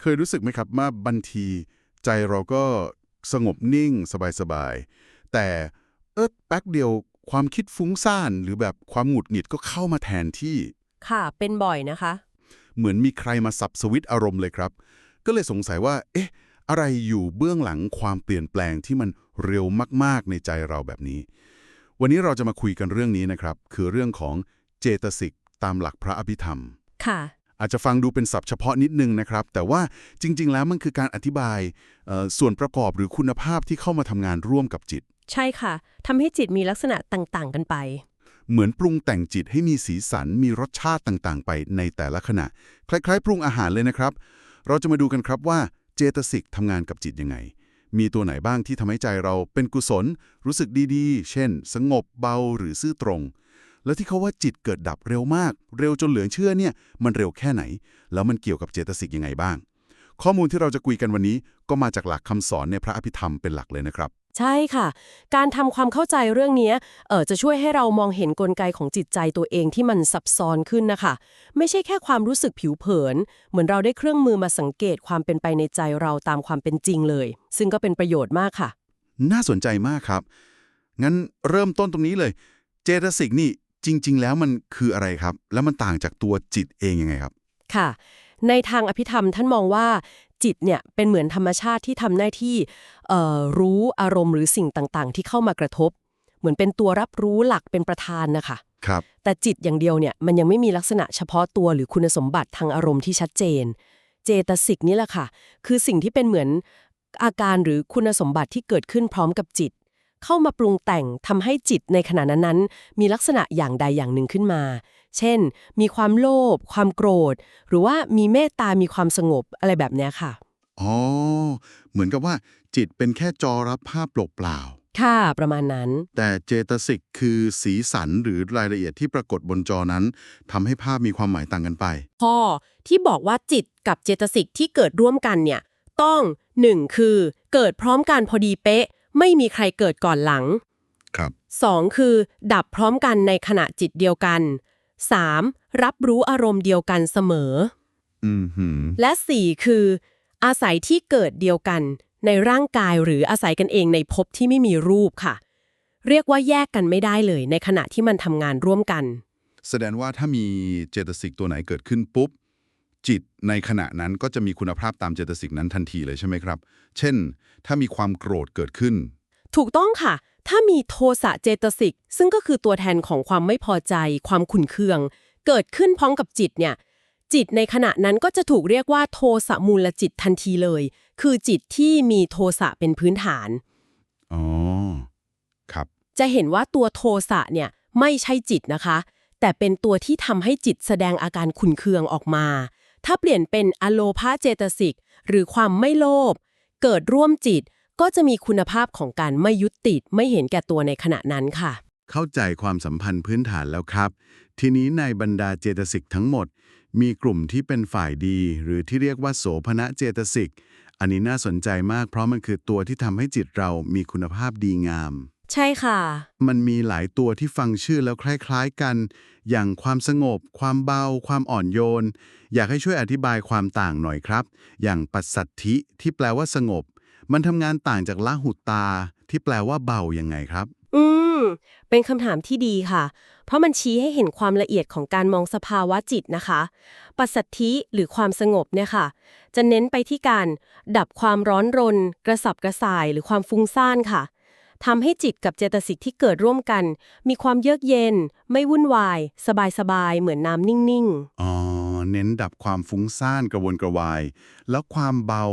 เคยรู้สึกไหมครับว่าบางทีใจเราก็สงบนิ่งสบายๆ แต่เออแป๊กเดียวความคิดฟุ้งซ่านหรือแบบความหงุดหงิดก็เข้ามาแทนที่ ค่ะ เป็นบ่อยนะคะ เหมือนมีใครมาสับสวิตช์อารมณ์เลยครับ ก็เลยสงสัยว่า เอ๊ะ อะไรอยู่เบื้องหลังความเปลี่ยนแปลงที่มันเร็วมากๆในใจเราแบบนี้ วันนี้เราจะมาคุยกันเรื่องนี้นะครับ คือเรื่องของเจตสิกตามหลักพระอภิธรรม ค่ะ อาจจะฟังดูเป็นศัพท์เฉพาะนิดนึงนะครับ แต่ว่าจริง ๆ แล้วมันคือการอธิบายเอ่อส่วนประกอบหรือคุณภาพที่เข้ามาทำงานร่วมกับจิต ใช่ค่ะทำให้จิตมีลักษณะต่างๆ กันไป เหมือนปรุงแต่งจิตให้มีสีสันมีรสชาติต่างๆ ไปในแต่ละขณะ คล้ายๆ ปรุงอาหารเลยนะครับ เราจะมาดูกันครับว่าเจตสิกทำงานกับจิตยังไงมีตัวไหนบ้างที่ทำให้ใจเราเป็นกุศล รู้สึกดีๆ เช่น สงบเบาหรือซื่อตรง แล้วที่เขาว่าจิตเกิดดับเร็วมาก เร็วจนเหลือเชื่อเนี่ย มันเร็วแค่ไหน แล้วมันเกี่ยวกับเจตสิกยังไงบ้าง ข้อมูลที่เราจะคุยกันวันนี้ก็มาจากหลักคำสอนในพระอภิธรรมเป็นหลักเลยนะครับ ใช่ค่ะ การทำความเข้าใจเรื่องนี้เออจะช่วยให้เรามองเห็นกลไกของจิตใจตัวเองที่มันซับซ้อนขึ้นนะคะ ไม่ใช่แค่ความรู้สึกผิวเผิน เหมือนเราได้เครื่องมือมาสังเกตความเป็นไปในใจเราตามความเป็นจริงเลย ซึ่งก็เป็นประโยชน์มากค่ะ น่าสนใจมากครับ งั้นเริ่มต้นตรงนี้เลย เจตสิกนี่ จริง ๆ แล้วมันคืออะไรครับ แล้วมันต่างจากตัวจิตเองยังไงครับ ค่ะ ในทางอภิธรรมท่านมองว่าจิตเนี่ยเป็นเหมือนธรรมชาติที่ทำหน้าที่เอ่อรู้อารมณ์หรือสิ่งต่างๆ ที่เข้ามากระทบ เหมือนเป็นตัวรับรู้หลักเป็นประธานนะคะครับ แต่จิตอย่างเดียวเนี่ยมันยังไม่มีลักษณะเฉพาะตัวหรือคุณสมบัติทางอารมณ์ที่ชัดเจน เจตสิกนี่แหละค่ะ คือสิ่งที่เป็นเหมือนอาการหรือคุณสมบัติที่เกิดขึ้นพร้อมกับจิต เข้ามาปรุงแต่งทำให้จิตในขณะนั้นๆ มีลักษณะอย่างใดอย่างหนึ่งขึ้นมา เช่น มีความโลภความโกรธ หรือว่ามีเมตตามีความสงบอะไรแบบเนี้ยค่ะอ๋อเหมือนกับว่า จิตเป็นแค่จอรับภาพเปล่าค่ะประมาณนั้นๆแต่เจตสิกคือสีสันหรือรายละเอียดที่ปรากฏบนจอนั้นทำให้ภาพมีความหมายต่างกันไปข้อที่บอกว่าจิตกับเจตสิกที่เกิดร่วมกันเนี่ยต้อง 1. คือเกิดพร้อมกันพอดีเป๊ะ ไม่มีใครเกิดก่อนหลัง ครับ 2. คือ ดับพร้อมกันในขณะจิตเดียวกัน 3. รับรู้อารมณ์เดียวกันเสมอ อืมหืมและ 4. คือ อาศัยที่เกิดเดียวกัน ในร่างกายหรืออาศัยกันเองในภพที่ไม่มีรูปค่ะ เรียกว่าแยกกันไม่ได้เลย ในขณะที่มันทำงานร่วมกัน แสดงว่าถ้ามีเจตสิกตัวไหนเกิดขึ้นปุ๊บ จิตในขณะนั้นก็จะมีคุณภาพตามเจตสิกนั้นทันทีเลยใช่ไหมครับ เช่น ถ้ามีความโกรธเกิดขึ้น ถูกต้องค่ะ ถ้ามีโทสะเจตสิก ซึ่งก็คือตัวแทนของความไม่พอใจ ความขุ่นเคือง เกิดขึ้นพร้อมกับจิตเนี่ย จิตในขณะนั้นก็จะถูกเรียกว่าโทสะมูลจิตทันทีเลย คือจิตที่มีโทสะเป็นพื้นฐาน อ๋อ ครับ จะเห็นว่าตัวโทสะเนี่ยไม่ใช่จิตนะคะ แต่เป็นตัวที่ทำให้จิตแสดงอาการขุ่นเคืองออกมา ถ้าเปลี่ยนเป็นอโลภาเจตสิก หรือความไม่โลภเกิดร่วมจิตก็จะมีคุณภาพของการไม่ยึดติดไม่เห็นแก่ตัวในขณะนั้นค่ะ เข้าใจความสัมพันธ์พื้นฐานแล้วครับ ทีนี้ในบรรดาเจตสิกทั้งหมด มีกลุ่มที่เป็นฝ่ายดี หรือที่เรียกว่าโสภณะเจตสิก อันนี้น่าสนใจมากเพราะมันคือตัวที่ทำให้จิตเรามีคุณภาพดีงาม ใช่ค่ะ มันมีหลายตัวที่ฟังชื่อแล้วคล้าย ๆกัน อย่างความสงบ ความเบา ความอ่อนโยน อยากให้ช่วยอธิบายความต่างหน่อยครับ อย่างปัสสัทธิที่แปลว่าสงบ มันทำงานต่างจากละหุตา ที่แปลว่าเบายังไงครับ อืม เป็นคำถามที่ดีค่ะ เพราะมันชี้ให้เห็นความละเอียดของการมองสภาวะจิตนะคะ ปัสสัทธิหรือความสงบเนี่ยค่ะ จะเน้นไปที่การ ดับความร้อนรน กระสับกระส่ายหรือความฟุ้งซ่านค่ะ ทำให้จิตกับเจตสิกที่เกิดร่วมกัน มีความเยือกเย็น ไม่วุ่นวาย สบายๆ เหมือนน้ำนิ่งอ๋อ เน้นดับความฟุ้งซ่านกระวนกระวาย แล้วความเบา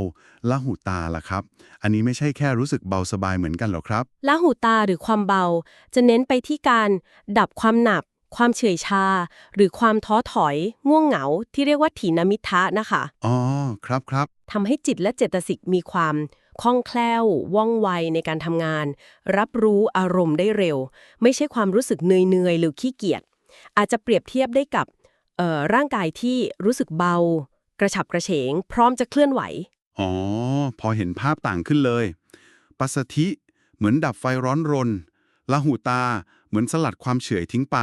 ละหุตาล่ะครับ อันนี้ไม่ใช่แค่รู้สึกเบาสบายเหมือนกันหรอครับๆละหูตาหรือความเบา จะเน้นไปที่การดับความหนักความเฉื่อยชา หรือความท้อถอย ง่วงเหงา ที่เรียกว่าถีนมิทะนะคะ อ๋อ ครับครับทำให้จิตและเจตสิกมีความ คล่องแคล่ว ว่องไวในการทำงาน รับรู้อารมณ์ได้เร็ว ไม่ใช่ความรู้สึกเหนื่อยๆหรือขี้เกียจ อาจจะเปรียบเทียบได้กับร่างกายที่รู้สึกเบา กระฉับกระเฉง พร้อมจะเคลื่อนไหว อ๋อ พอเห็นภาพต่างขึ้นเลย ปัสสธิ เหมือนดับไฟร้อนรนละหูตา เหมือนสลัดความเฉยทิ้งไป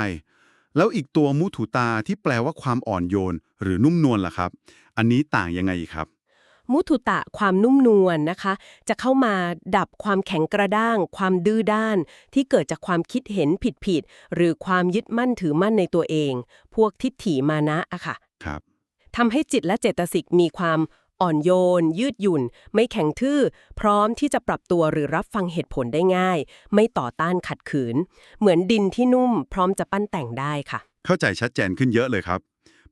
แล้วอีกตัวมุถุตาที่แปลว่าความอ่อนโยน หรือนุ่มนวลล่ะครับ อันนี้ต่างยังไงครับ มุทุตะความนุ่มนวลนะคะ จะเข้ามาดับความแข็งกระด้าง ความดื้อด้าน ที่เกิดจากความคิดเห็นผิดๆหรือความยึดมั่นถือมั่นในตัวเอง พวกทิฏฐิมานะอะค่ะครับทำให้จิตและเจตสิกมีความอ่อนโยน ยืดหยุ่น ไม่แข็งทื่อ พร้อมที่จะปรับตัวหรือรับฟังเหตุผลได้ง่าย ไม่ต่อต้านขัดขืน เหมือนดินที่นุ่ม พร้อมจะปั้นแต่งได้ค่ะ เข้าใจชัดเจนขึ้นเยอะเลยครับ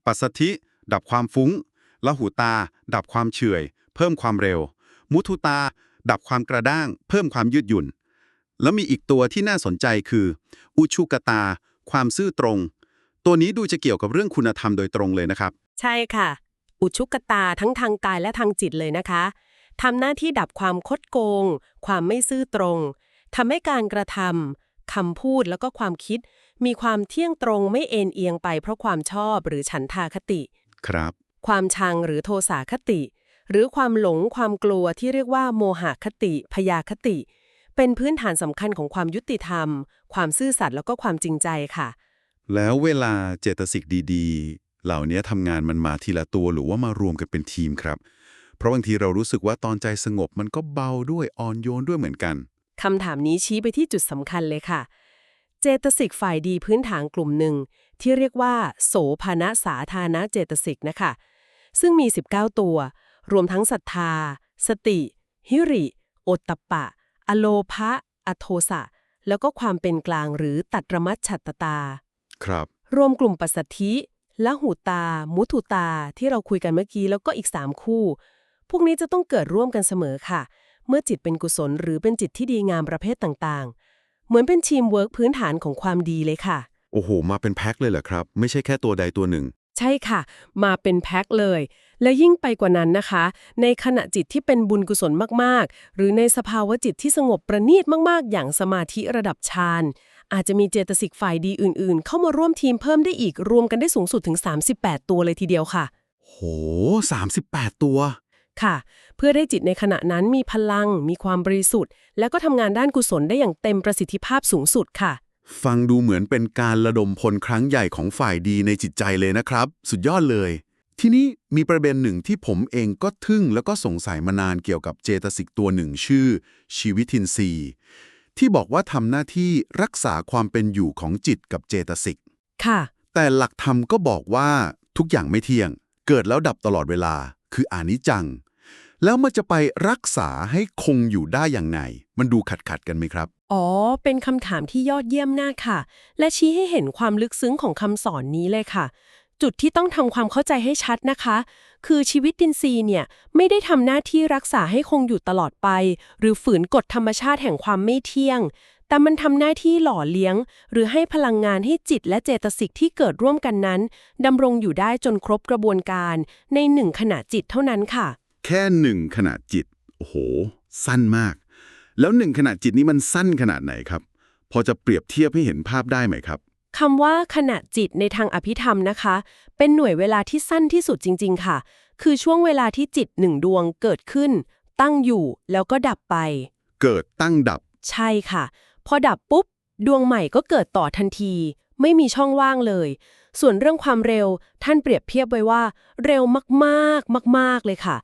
ปัสสธิ ดับความฟุ้ง ละหูตา ดับความเฉื่อย เพิ่มความเร็ว มุทุตา ดับความกระด้าง เพิ่มความยืดหยุ่น แล้วมีอีกตัวที่น่าสนใจคือ อุชุกตา ความซื่อตรง ตัวนี้ดูจะเกี่ยวกับเรื่องคุณธรรมโดยตรงเลยนะครับ ใช่ค่ะ อุชุกตาทั้งทางกายและทางจิตเลยนะคะทำหน้าที่ดับความคดโกง ความไม่ซื่อตรงทำให้การกระทำคำพูดแล้วก็ความคิด มีความเที่ยงตรงไม่เอ็นเอียงไปเพราะความชอบหรือฉันทาคติ ครับ ความชังหรือโทสาคติ หรือความหลงความกลัวที่เรียกว่าโมหคติ พยาคติ เป็นพื้นฐานสำคัญของความยุติธรรม ความซื่อสัตย์แล้วก็ความจริงใจค่ะ แล้วเวลาเจตสิกดีๆ เหล่านี้ทำงานมันมาทีละตัวหรือว่ามารวมกันเป็นทีมครับ เพราะบางทีเรารู้สึกว่าตอนใจสงบมันก็เบาด้วยอ่อนโยนด้วยเหมือนกันคำถามนี้ชี้ไปที่จุดสำคัญเลยค่ะ เจตสิกฝ่ายดีพื้นฐานกลุ่มหนึ่งที่เรียกว่า โสภณสาธารณเจตสิกนะคะ ซึ่งมี 19 ตัว รวมทั้งศรัทธา สติ หิริ โอตตปปะอโลภะอโทสะ แล้วก็ความเป็นกลางหรือตัดระมัดฉัตตตา ครับ รวมกลุ่มปัสสัทธิละหูตา มุทุตา ที่เราคุยกันเมื่อกี้แล้วก็อีก 3 คู่ พวกนี้จะต้องเกิดร่วมกันเสมอค่ะ เมื่อจิตเป็นกุศลหรือเป็นจิตที่ดีงามประเภทต่างๆ เหมือนเป็นทีมเวิร์กพื้นฐานของความดีเลยค่ะ โอ้โห มาเป็นแพ็คเลยเหรอครับ ไม่ใช่แค่ตัวใดตัวหนึ่ง ใช่ค่ะ มาเป็นแพ็คเลย และยิ่งไปกว่านั้นนะคะ ในขณะจิตที่เป็นบุญกุศลมากๆ หรือในสภาวะจิตที่สงบประณีตมากๆ อย่างสมาธิระดับฌานอาจจะมีเจตสิกฝ่ายดีอื่นๆ เข้ามาร่วมทีมเพิ่มได้อีกรวมกันได้สูงสุดถึง 38 ตัวเลยทีเดียวค่ะ โห 38 ตัว ค่ะ เพื่อได้จิตในขณะนั้นมีพลัง มีความบริสุทธิ์ แล้วก็ทำงานด้านกุศลได้อย่างเต็มประสิทธิภาพสูงสุดค่ะ ฟังดูเหมือนเป็นการระดมพลครั้งใหญ่ของฝ่ายดีในจิตใจเลยนะครับ สุดยอดเลย ทีนี้มีประเด็นหนึ่งที่ผมเองก็ทึ่งแล้วก็สงสัยมานานเกี่ยวกับเจตสิกตัวหนึ่งชื่อ ชีวิตินทรีย์ที่บอกว่าทำหน้าที่รักษาความเป็นอยู่ของจิตกับเจตสิก ค่ะ แต่หลักธรรมก็บอกว่าทุกอย่างไม่เที่ยง เกิดแล้วดับตลอดเวลา คืออานิจจัง แล้วมันจะไปรักษาให้คงอยู่ได้อย่างไงมันดูขัดขัดๆกันไหมครับ อ๋อ เป็นคำถามที่ยอดเยี่ยมมากค่ะ และชี้ให้เห็นความลึกซึ้งของคำสอนนี้เลยค่ะ จุดที่ต้องทำความเข้าใจให้ชัดนะคะ คือชีวิตดินซีเนี่ย ไม่ได้ทำหน้าที่รักษาให้คงอยู่ตลอดไป หรือฝืนกฎธรรมชาติแห่งความไม่เที่ยง แต่มันทำหน้าที่หล่อเลี้ยง หรือให้พลังงานให้จิตและเจตสิกที่เกิดร่วมกันนั้นดำรงอยู่ได้จนครบกระบวนการในหนึ่งขณะจิตเท่านั้นค่ะ แค่หนึ่งขณะจิตโอ้โห สั้นมาก แล้วหนึ่งขณะจิตนี้มันสั้นขนาดไหนครับ พอจะเปรียบเทียบให้เห็นภาพได้ไหมครับคำว่าขณะจิตในทางอภิธรรมนะคะ เป็นหน่วยเวลาที่สั้นที่สุดจริง ๆ ค่ะ คือช่วงเวลาที่จิตหนึ่งดวงเกิดขึ้น ตั้งอยู่แล้วก็ดับไป เกิดตั้งดับ ใช่ค่ะ พอดับปุ๊บ ดวงใหม่ก็เกิดต่อทันที ไม่มีช่องว่างเลย ส่วนเรื่องความเร็วท่านเปรียบเทียบไว้ว่า เร็วมากๆ มาก ๆเลยค่ะ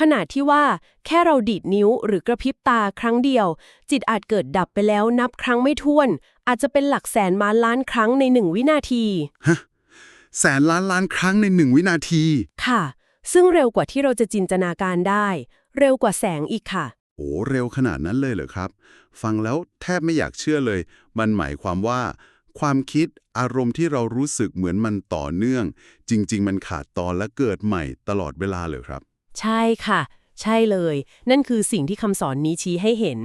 ขนาดที่ว่าแค่เราดีดนิ้วหรือกระพริบตาครั้งเดียว จิตอาจเกิดดับไปแล้วนับครั้งไม่ถ้วน อาจจะเป็นหลักแสนมาล้านครั้งในหนึ่งวินาทีแสนล้านล้านครั้งในหนึ่งวินาที ค่ะ ซึ่งเร็วกว่าที่เราจะจินตนาการได้ เร็วกว่าแสงอีกค่ะ โอ้เร็วขนาดนั้นเลยเหรอครับ ฟังแล้วแทบไม่อยากเชื่อเลย มันหมายความว่า ความคิดอารมณ์ที่เรารู้สึกเหมือนมันต่อเนื่อง จริง ๆ มันขาดตอนและเกิดใหม่ตลอดเวลาเลยครับ ใช่ค่ะ ใช่เลย นั่นคือสิ่งที่คำสอนนี้ชี้ให้เห็น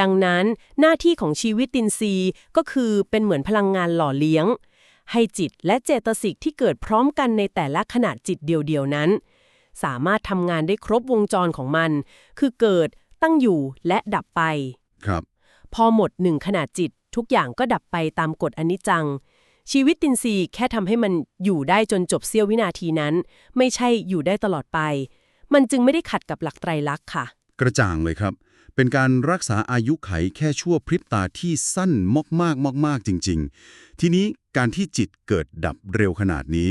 ดังนั้นหน้าที่ของชีวิตตินซีย์ก็คือเป็นเหมือนพลังงานหล่อเลี้ยง ให้จิตและเจตสิกที่เกิดพร้อมกันในแต่ละขณะจิตเดียวๆนั้น สามารถทำงานได้ครบวงจรของมัน คือเกิดตั้งอยู่และดับไป ครับ พอหมดหนึ่งขณะจิตทุกอย่างก็ดับไปตามกฎอนิจจัง ชีวิตตินซีย์แค่ทำให้มันอยู่ได้จนจบเสี้ยววินาทีนั้น ไม่ใช่อยู่ได้ตลอดไป มันจึงไม่ได้ขัดกับหลักไตรลักษณ์ค่ะ กระจ่างเลยครับ เป็นการรักษาอายุไขแค่ชั่วพริบตาที่สั้นมากๆมากๆจริง ๆ ทีนี้การที่จิตเกิดดับเร็วขนาดนี้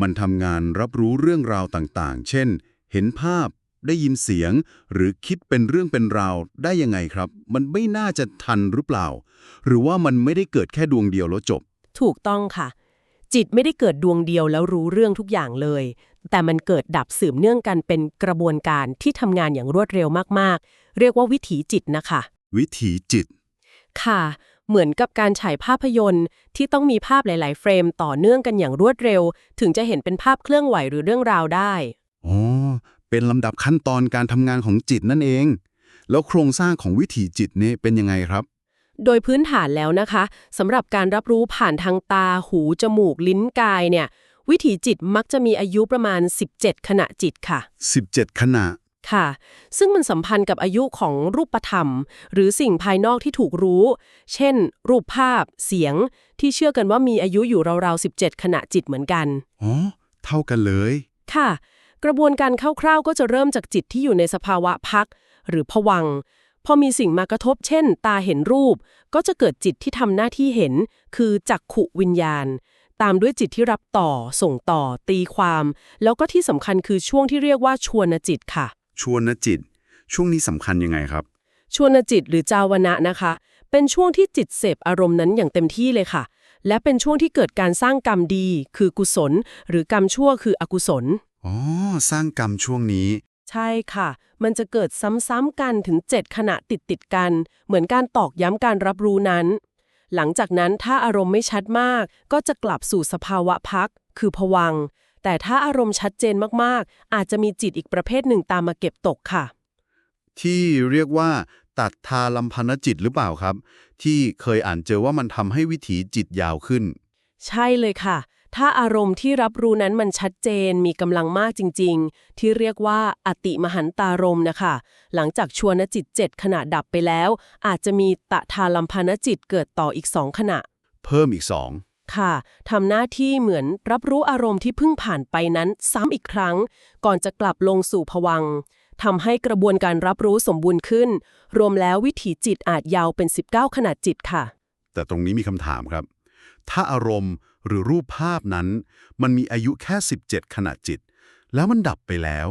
มันทำงานรับรู้เรื่องราวต่างๆ เช่น เห็นภาพได้ยินเสียง หรือคิดเป็นเรื่องเป็นราวได้ยังไงครับ มันไม่น่าจะทันหรือเปล่า หรือว่ามันไม่ได้เกิดแค่ดวงเดียวแล้วจบ ถูกต้องค่ะ จิตไม่ได้เกิดดวงเดียวแล้วรู้เรื่องทุกอย่างเลย แต่มันเกิดดับสืบเนื่องกันเป็นกระบวนการที่ทำงานอย่างรวดเร็วมากๆ เรียกว่าวิถีจิตนะคะ วิถีจิต ค่ะ เหมือนกับการฉายภาพยนตร์ ที่ต้องมีภาพหลาย ๆ เฟรมต่อเนื่องกันอย่างรวดเร็ว ถึงจะเห็นเป็นภาพเคลื่อนไหวหรือเรื่องราวได้ อ๋อ เป็นลำดับขั้นตอนการทำงานของจิตนั่นเอง แล้วโครงสร้างของวิถีจิตเนี่ยเป็นยังไงครับ โดยพื้นฐานแล้วนะคะสำหรับการรับรู้ผ่านทางตาหู จมูก ลิ้นกายเนี่ย วิถีจิตมักจะมีอายุประมาณ 17 ขณะจิตค่ะ 17 ขณะ ค่ะ ซึ่งมันสัมพันธ์กับอายุของรูปธรรม หรือสิ่งภายนอกที่ถูกรู้ เช่น รูปภาพ เสียง ที่เชื่อกันว่ามีอายุอยู่ราวๆ 17 ขณะจิตเหมือนกัน อ๋อ เท่ากันเลย ค่ะ กระบวนการคร่าวๆก็จะเริ่มจากจิตที่อยู่ในสภาวะพัก หรือผวังค์ พอมีสิ่งมากระทบเช่น ตาเห็นรูป ก็จะเกิดจิตที่ทำหน้าที่เห็น คือจักขุวิญญาณ ตามด้วยจิตที่รับต่อ ส่งต่อ ตีความ แล้วก็ที่สำคัญคือช่วงที่เรียกว่าชวนจิตค่ะ ชวนจิต ช่วงนี้สำคัญยังไงครับ ชวนจิตหรือจาวนะนะคะ เป็นช่วงที่จิตเสพอารมณ์นั้นอย่างเต็มที่เลยค่ะ และเป็นช่วงที่เกิดการสร้างกรรมดี คือกุศล หรือกรรมชั่วคืออกุศลอ๋อสร้างกรรมช่วงนี้ ใช่ค่ะ มันจะเกิดซ้ำๆกันถึง 7 ขณะติดติดๆกัน เหมือนการตอกย้ำการรับรู้นั้น หลังจากนั้นถ้าอารมณ์ไม่ชัดมาก ก็จะกลับสู่สภาวะพัก คือผวังค์แต่ถ้าอารมณ์ชัดเจนมากๆ อาจจะมีจิตอีกประเภทหนึ่งตามมาเก็บตกค่ะ ที่เรียกว่าตัดทาลัมพนจิตหรือเปล่าครับ ที่เคยอ่านเจอว่ามันทำให้วิถีจิตยาวขึ้น ใช่เลยค่ะ ถ้าอารมณ์ที่รับรู้นั้นมันชัดเจนมีกำลังมากจริง ๆ ที่เรียกว่าอติมหันตารมณ์นะคะ หลังจากชวนจิตเจ็ดขณะดับไปแล้ว อาจจะมีตะทาลัมพนจิตเกิดต่ออีกสองขณะ เพิ่มอีกสองค่ะทำหน้าที่เหมือนรับรู้อารมณ์ที่เพิ่งผ่านไปนั้นซ้ำอีกครั้ง ก่อนจะกลับลงสู่ภวังค์ทำให้กระบวนการรับรู้สมบูรณ์ขึ้น รวมแล้ววิถีจิตอาจยาวเป็น 19 ขนาดจิตค่ะ แต่ตรงนี้มีคำถามครับ ถ้าอารมณ์หรือรูปภาพนั้น มันมีอายุแค่ 17 ขณะจิต แล้วมันดับไปแล้ว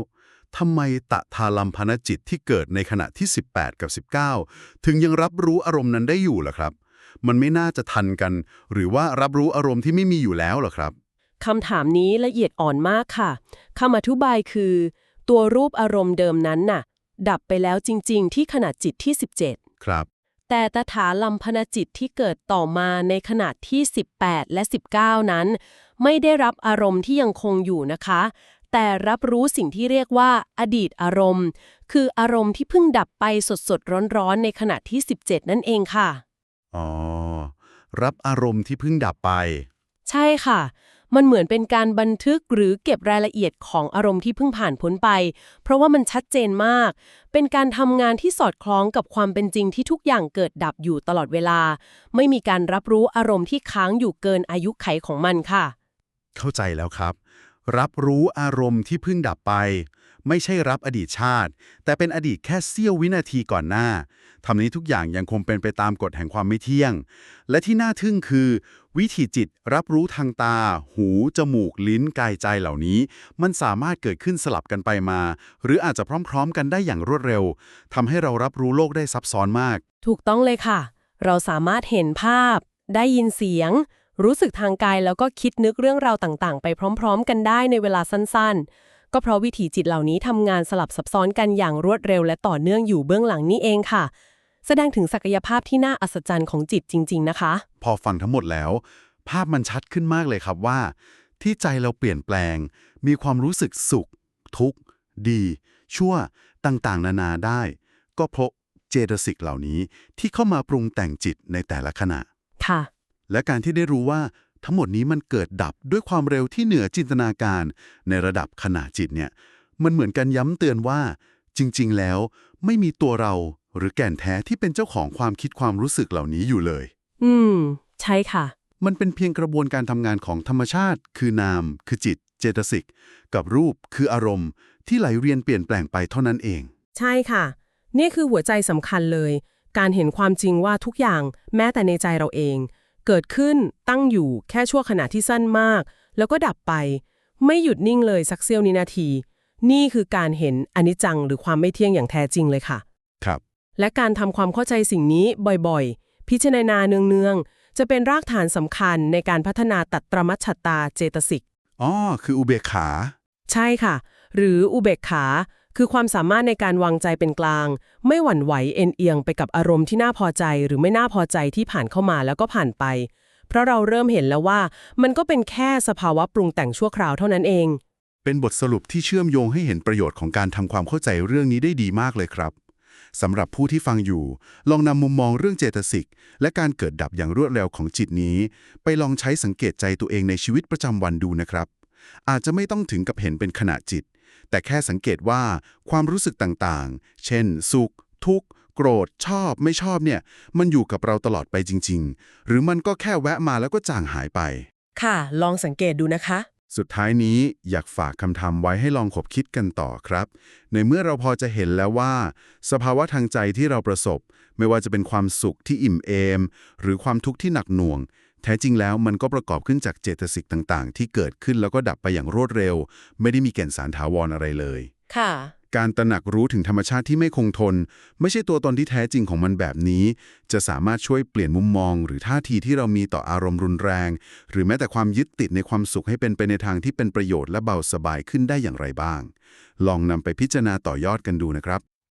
ทำไมตะทาลัมพนจิตที่เกิดในขณะที่ 18 กับ 19 ถึงยังรับรู้อารมณ์นั้นได้อยู่ล่ะครับ มันไม่น่าจะทันกัน หรือว่ารับรู้อารมณ์ที่ไม่มีอยู่แล้วเหรอครับคำถามนี้ละเอียดอ่อนมากค่ะคำอธิบายคือ ตัวรูปอารมณ์เดิมนั้นน่ะ ดับไปแล้วจริง ๆ ที่ขนาดจิตที่ 17 ครับ แต่ตถาลัมพนจิตที่เกิดต่อมาในขนาดที่ 18 และ 19 นั้น ไม่ได้รับอารมณ์ที่ยังคงอยู่นะคะ แต่รับรู้สิ่งที่เรียกว่า อดีตอารมณ์ คืออารมณ์ที่เพิ่งดับไปสดๆ ร้อนๆ ในขณะที่ 17 นั่นเองค่ะ อ๋อ รับอารมณ์ที่เพิ่งดับไป ใช่ค่ะ มันเหมือนเป็นการบันทึกหรือเก็บรายละเอียดของอารมณ์ที่เพิ่งผ่านพ้นไป เพราะว่ามันชัดเจนมาก เป็นการทำงานที่สอดคล้องกับความเป็นจริงที่ทุกอย่างเกิดดับอยู่ตลอดเวลา ไม่มีการรับรู้อารมณ์ที่ค้างอยู่เกินอายุไขของมันค่ะ เข้าใจแล้วครับ รับรู้อารมณ์ที่เพิ่งดับไป ไม่ใช่รับอดีตชาติ แต่เป็นอดีตแค่เสี้ยววินาทีก่อนหน้าทำนี้ทุกอย่างยังคงเป็นไปตามกฎแห่งความไม่เที่ยง และที่น่าทึ่งคือ วิถีจิตรับรู้ทางตา หู จมูก ลิ้น กายใจเหล่านี้ มันสามารถเกิดขึ้นสลับกันไปมา หรืออาจจะพร้อม ๆ กันได้อย่างรวดเร็วทำให้เรารับรู้โลกได้ซับซ้อนมาก ถูกต้องเลยค่ะ เราสามารถเห็นภาพ ได้ยินเสียงรู้สึกทางกายแล้วก็คิดนึกเรื่องราวต่างๆ ไปพร้อม ๆ กันได้ในเวลาสั้น ๆ ก็เพราะวิถีจิตเหล่านี้ทำงานสลับซับซ้อนกันอย่างรวดเร็วและต่อเนื่องอยู่เบื้องหลังนี่เองค่ะ แสดงถึงศักยภาพที่น่าอัศจรรย์ของจิตจริง ๆ นะคะ พอฟังทั้งหมดแล้ว ภาพมันชัดขึ้นมากเลยครับว่า ที่ใจเราเปลี่ยนแปลง มีความรู้สึกสุข ทุกข์ ดี ชั่วต่างๆ นานาได้ ก็เพราะเจตสิกเหล่านี้ที่เข้ามาปรุงแต่งจิตในแต่ละขณะค่ะ และการที่ได้รู้ว่า ทั้งหมดนี้มันเกิดดับด้วยความเร็วที่เหนือจินตนาการ ในระดับขณะจิตเนี่ย มันเหมือนกันย้ำเตือนว่า จริง ๆ แล้วไม่มีตัวเราหรือแก่นแท้ที่เป็นเจ้าของความคิดความรู้สึกเหล่านี้อยู่เลย อืม ใช่ค่ะ มันเป็นเพียงกระบวนการทำงานของธรรมชาติ คือนาม คือจิต เจตสิก กับรูป คืออารมณ์ ที่ไหลเวียนเปลี่ยนแปลงไปเท่านั้นเอง ใช่ค่ะ นี่คือหัวใจสำคัญเลย การเห็นความจริงว่าทุกอย่าง แม้แต่ในใจเราเอง เกิดขึ้นตั้งอยู่แค่ชั่วขณะที่สั้นมาก แล้วก็ดับไป ไม่หยุดนิ่งเลยสักเสี้ยวนินาที นี่คือการเห็นอนิจจังหรือความไม่เที่ยงอย่างแท้จริงเลยค่ะ ครับ และการทำความเข้าใจสิ่งนี้บ่อยๆ พิจารณาเนืองๆ จะเป็นรากฐานสำคัญในการพัฒนาตัตรมัชชตาเจตสิกอ๋อคืออุเบกขา ใช่ค่ะ หรืออุเบกขา คือความสามารถในการวางใจเป็นกลาง ไม่หวั่นไหวเอ็นเอียงไปกับอารมณ์ที่น่าพอใจหรือไม่น่าพอใจที่ผ่านเข้ามาแล้วก็ผ่านไป เพราะเราเริ่มเห็นแล้วว่า มันก็เป็นแค่สภาวะปรุงแต่งชั่วคราวเท่านั้นเอง เป็นบทสรุปที่เชื่อมโยงให้เห็นประโยชน์ของการทำความเข้าใจเรื่องนี้ได้ดีมากเลยครับสำหรับผู้ที่ฟังอยู่ ลองนำมุมมองเรื่องเจตสิก และการเกิดดับอย่างรวดเร็วของจิตนี้ ไปลองใช้สังเกตใจตัวเองในชีวิตประจำวันดูนะครับ อาจจะไม่ต้องถึงกับเห็นเป็นขณะจิต แต่แค่สังเกตว่าความรู้สึกต่างๆ เช่น สุข ทุกข์ โกรธ ชอบ ไม่ชอบเนี่ย มันอยู่กับเราตลอดไปจริง ๆ หรือมันก็แค่แวะมาแล้วก็จางหายไป ค่ะ ลองสังเกตดูนะคะ สุดท้ายนี้อยากฝากคำถามไว้ให้ลองขบคิดกันต่อครับ ในเมื่อเราพอจะเห็นแล้วว่า สภาวะทางใจที่เราประสบ ไม่ว่าจะเป็นความสุขที่อิ่มเอม หรือความทุกข์ที่หนักหน่วง แท้จริงแล้วมันก็ประกอบขึ้นจากเจตสิกต่างๆ ที่เกิดขึ้นแล้วก็ดับไปอย่างรวดเร็ว ไม่ได้มีแก่นสารถาวรอะไรเลย ค่ะ การตระหนักรู้ถึงธรรมชาติที่ไม่คงทน ไม่ใช่ตัวตนที่แท้จริงของมันแบบนี้ จะสามารถช่วยเปลี่ยนมุมมอง หรือท่าทีที่เรามีต่ออารมณ์รุนแรง หรือแม้แต่ความยึดติดในความสุขให้เป็นไปในทางที่เป็นประโยชน์และเบาสบายขึ้นได้อย่างไรบ้าง ลองนำไปพิจารณาต่อยอดกันดูนะครับ